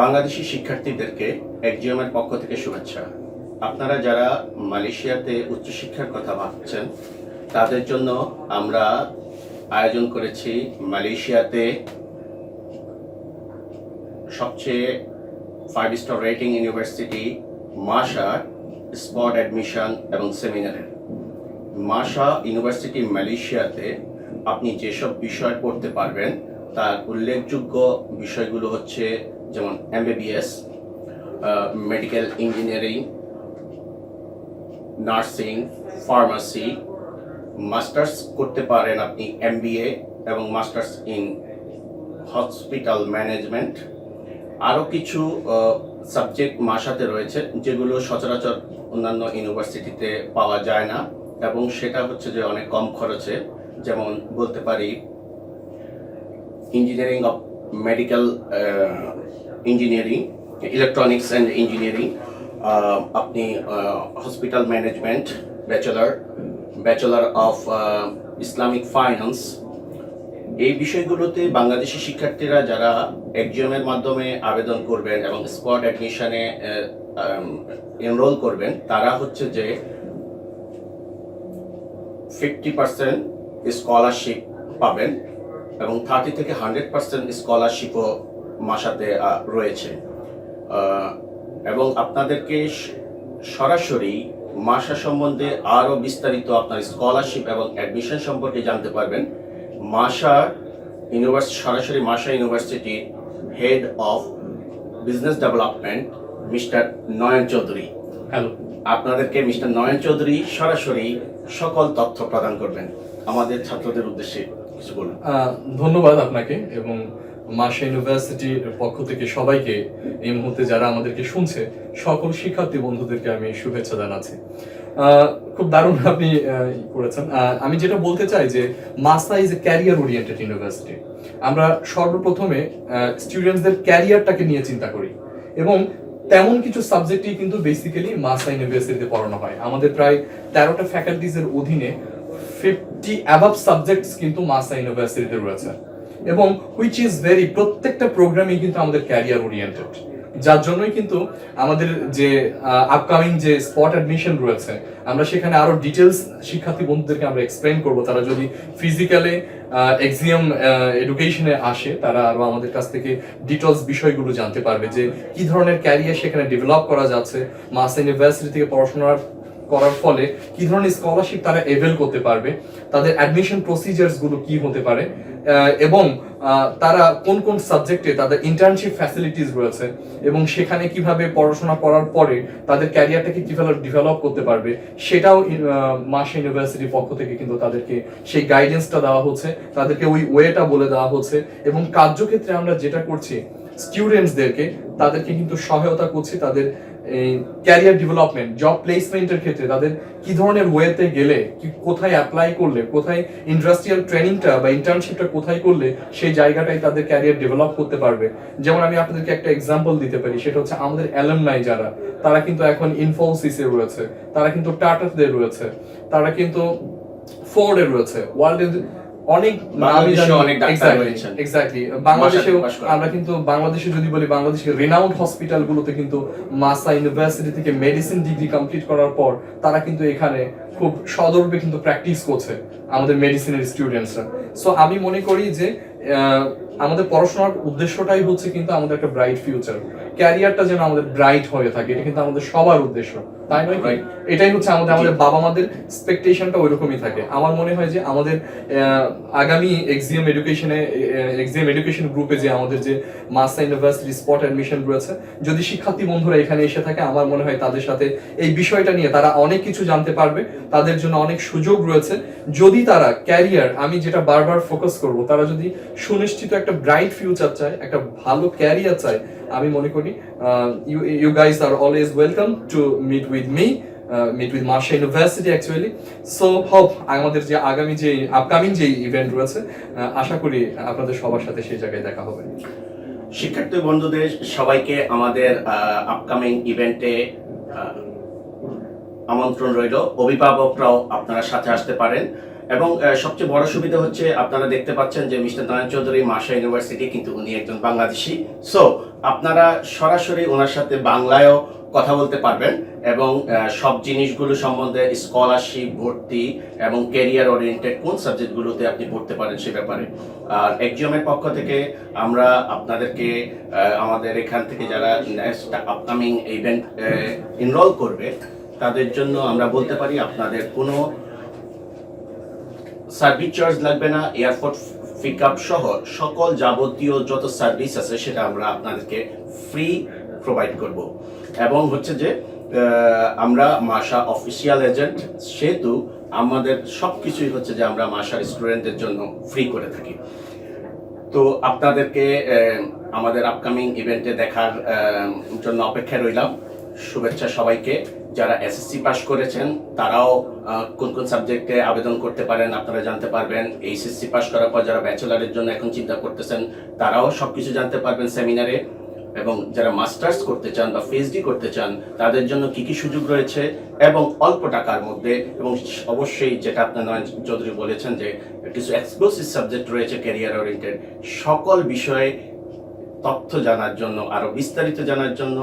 বাংলাদেশি শিক্ষার্থীদেরকে একজিএম এর পক্ষ থেকে শুভেচ্ছা। আপনারা যারা মালয়েশিয়াতে উচ্চশিক্ষার কথা ভাবছেন, তাদের জন্য আমরা আয়োজন করেছি মালয়েশিয়াতে সবচেয়ে five star rating university MASA spot admission এবং সেমিনারের মাসা ইউনিভার্সিটি মালয়েশিয়াতে আপনি যেসব বিষয় পড়তে পারবেন, তার উল্লেখযোগ্য বিষয়গুলো হচ্ছে যেমন MBBS medical engineering nursing pharmacy masters করতে পারেন আপনি এমবিএ এবং মাস্টার্স ইন হসপিটাল ম্যানেজমেন্ট আরও কিছু সাবজেক্ট মাসাতে রয়েছে যেগুলো সচরাচর অন্যান্য ইউনিভার্সিটিতে পাওয়া যায় না এবং সেটা হচ্ছে যে অনেক কম খরচে। যেমন বলতে পারি engineering of medical engineering electronics and engineering আপনি hospital management bachelor bachelor of Islamic finance এই বিষয়গুলোতে বাংলাদেশি শিক্ষার্থীরা যারা এক্সামের মাধ্যমে আবেদন করবেন এবং স্পট অ্যাডমিশনে এনরোল করবেন, তারা হচ্ছে যে ফিফটি পার্সেন্ট স্কলারশিপ পাবেন এবং থার্টি থেকে হান্ড্রেড পার্সেন্ট স্কলারশিপও মাসাতে রয়েছে। এবং আপনাদেরকে সরাসরি মাসা সম্বন্ধে আরও বিস্তারিত আপনার স্কলারশিপ এবং অ্যাডমিশন সম্পর্কে জানতে পারবেন। মাসা ইউনিভার্সিটি সরাসরি মাসা ইউনিভার্সিটির head of business development mister Nayan Chowdhury. Hello আপনাদেরকে মিস্টার নয়ন চৌধুরী সরাসরি সকল তথ্য প্রদান করবেন। আমাদের ছাত্রদের উদ্দেশ্যে কিছু বলুন। ধন্যবাদ আপনাকে এবং মাসা ইউনিভার্সিটির পক্ষ থেকে সবাইকে এই মুহূর্তে যারা আমাদেরকে শুনছে, সকল শিক্ষার্থী বন্ধুদেরকে আমি শুভেচ্ছা জানাচ্ছি। খুব দারুণ আপনি করেছেন। আমি যেটা বলতে চাই যে MASA is a career oriented university আমরা সর্বপ্রথমে স্টুডেন্টসদের ক্যারিয়ারটাকে নিয়ে চিন্তা করি। এবং তেমন কিছু সাবজেক্টই কিন্তু বেসিক্যালি মাসা ইউনিভার্সিটিতে পড়ানো হয়। আমাদের প্রায় তেরোটা ফ্যাকাল্টিজ এর অধীনে ফিফটি অ্যাবাভ সাবজেক্টস কিন্তু মাসা ইউনিভার্সিটিতে রয়েছে। এবং হুইচ ইজ ভেরি প্রত্যেকটা প্রোগ্রামই কিন্তু আমাদের ক্যারিয়ার ওরিয়েন্টেড যার জন্যই কিন্তু আমাদের যে আপকামিং যে স্পট অ্যাডমিশন রয়েছে, আমরা সেখানে আরও ডিটেলস শিক্ষার্থী বন্ধুদেরকে আমরা এক্সপ্লেন করব। তারা যদি ফিজিক্যালে এক্সিয়াম এডুকেশনে আসে, তারা আরও আমাদের কাছ থেকে ডিটেলস বিষয়গুলো জানতে পারবে যে কি ধরনের ক্যারিয়ার সেখানে ডেভেলপ করা যাচ্ছে। মাস ইউনিভার্সিটি থেকে পড়াশোনার করার ফলে কি ধরনের স্কলারশিপ তারা এভেল করতে পারবে, তাদের অ্যাডমিশন প্রসিজার্সগুলো কি হতে পারে এবং তারা কোন কোন সাবজেক্টে তাদের ইন্টার্নশিপ ফ্যাসিলিটিস রয়েছে এবং সেখানে কীভাবে পড়াশোনা করার পরে তাদের ক্যারিয়ারটাকে কীভাবে ডেভেলপ করতে পারবে, সেটাও মাস ইউনিভার্সিটির পক্ষ থেকে কিন্তু তাদেরকে সেই গাইডেন্সটা দেওয়া হচ্ছে, তাদেরকে ওই ওয়েটা বলে দেওয়া হচ্ছে এবং কার্যক্ষেত্রে আমরা যেটা করছি স্টুডেন্টসদেরকে তাদেরকে কিন্তু সহায়তা করছি, তাদের ক্যারিয়ার ডেভেলপমেন্ট জব প্লেসমেন্টের ক্ষেত্রে তাদের কি ধরনের ওয়েতে গেলে, কি কোথায় অ্যাপ্লাই করলে, কোথায় ইন্ডাস্ট্রিয়াল ট্রেনিংটা বা ইন্টার্নশিপটা কোথায় করলে সেই জায়গাটাই তাদের ক্যারিয়ার ডেভেলপ করতে পারবে? যেমন আমি আপনাদেরকে একটা এক্সাম্পল দিতে পারি, সেটা হচ্ছে আমাদের অ্যালামনাই যারা, তারা কিন্তু এখন ইনফোসিসে রয়েছে, তারা কিন্তু টাটাতে রয়েছে, তারা কিন্তু ফোর্ডে রয়েছে ওয়ার্ল্ডের অনেক বাংলাদেশে অনেক ডাক্তার রয়েছেন। এক্স্যাক্টলি বাংলাদেশেও আমরা কিন্তু বাংলাদেশে যদি বলি বাংলাদেশের রেনাউন্ড হসপিটাল গুলোতে কিন্তু মাসা ইউনিভার্সিটি থেকে মেডিসিন ডিগ্রি কমপ্লিট করার পর তারা কিন্তু এখানে খুব সদর্পে কিন্তু প্র্যাকটিস করছে আমাদের মেডিসিনের স্টুডেন্টসরা সো আমি মনে করি যে আহ, আমাদের পড়াশোনার উদ্দেশ্যটাই হচ্ছে কিন্তু আমাদের একটা ব্রাইট ফিউচার ক্যারিয়ারটা যেন আমাদের ব্রাইট হয়ে থাকে এটা কিন্তু আমাদের সবার উদ্দেশ্য তাই নয় কি? এটাই হচ্ছে আমাদের আমাদের বাবা মাদের এক্সপেকটেশনটা ওইরকমই থাকে। আমার মনে হয় যে আমাদের আগামী এক্সিএম এডুকেশনে এক্সিএম এডুকেশন গ্রুপে যে আমাদের যে মাসা ইউনিভার্সিটি স্পট অ্যাডমিশন রয়েছে যদি শিক্ষার্থী বন্ধুরা এখানে এসে থাকে আমার মনে হয় তাদের সাথে এই বিষয়টা নিয়ে তারা অনেক কিছু জানতে পারবে তাদের জন্য অনেক সুযোগ রয়েছে। যদি তারা ক্যারিয়ার আমি যেটা বারবার ফোকাস করব তারা যদি সুনিশ্চিত একটা ব্রাইট ফিউচার চায় একটা ভালো ক্যারিয়ার চায় আমি মনে করি you you guys are always welcome to meet with me meet with MASA university actually so hope আমাদের যে আগামী যে আপকামিং যে ইভেন্ট রয়েছে আশা করি আপনাদের সবার সাথে সেই জায়গায় দেখা হবে। শিক্ষার্থী বন্ধুদের, সবাইকে আমাদের আপকামিং ইভেন্টে আমন্ত্রণ রইল। অভিভাবকরাও আপনারা সাথে আসতে পারেন। এবং সবচেয়ে বড় সুবিধা হচ্ছে, আপনারা দেখতে পাচ্ছেন যে mister Narayan Chowdhury MAHSA university, কিন্তু উনি একজন বাংলাদেশি। সো আপনারা সরাসরি ওনার সাথে বাংলায়ও কথা বলতে পারবেন এবং সব জিনিসগুলো সম্বন্ধে স্কলারশিপ ভর্তি এবং ক্যারিয়ার ওরিয়েন্টেড কোন সাবজেক্টগুলোতে আপনি পড়তে পারেন সে ব্যাপারে। আর এক্সিওমের পক্ষ থেকে আমরা আপনাদেরকে আমাদের এখান থেকে যারা নেক্সট আপকামিং ইভেন্ট এনরোল করবে, তাদের জন্য আমরা বলতে পারি আপনাদের কোনো সার্ভিস চার্জ লাগবে না এয়ারপোর্ট পিক আপ সহ সকল যাবতীয় যত সার্ভিস আছে সেটা আমরা আপনাদেরকে ফ্রি প্রোভাইড করব। এবং হচ্ছে যে আমরা মাসা অফিসিয়াল এজেন্ট সেহেতু আমাদের সব কিছুই হচ্ছে যে আমরা মাসার স্টুডেন্টদের জন্য ফ্রি করে থাকি। তো আপনাদেরকে আমাদের আপকামিং ইভেন্টে দেখার জন্য অপেক্ষায় রইলাম। শুভেচ্ছা সবাইকে। যারা এসএসসি পাস করেছেন, তারাও কোন কোন সাবজেক্টে আবেদন করতে পারেন, আপনারা জানতে পারবেন। এইচএসসি পাস করার পর যারা ব্যাচেলারের জন্য এখন চিন্তা করতেছেন, তারাও সবকিছু জানতে পারবেন সেমিনারে এবং যারা মাস্টার্স করতে চান বা পিএইচডি করতে চান, তাদের জন্য কি কি সুযোগ রয়েছে এবং অল্প টাকার মধ্যে এবং অবশ্যই যেটা আপনার নয়ন চৌধুরী বলেছেন যে, কিছু এক্সক্লুসিভ সাবজেক্ট রয়েছে ক্যারিয়ার ওরিয়েন্টেড সকল বিষয়ে তথ্য জানার জন্য আরও বিস্তারিত জানার জন্য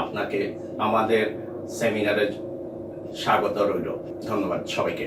আপনাকে আমাদের সেমিনারে স্বাগত রইল। ধন্যবাদ সবাইকে।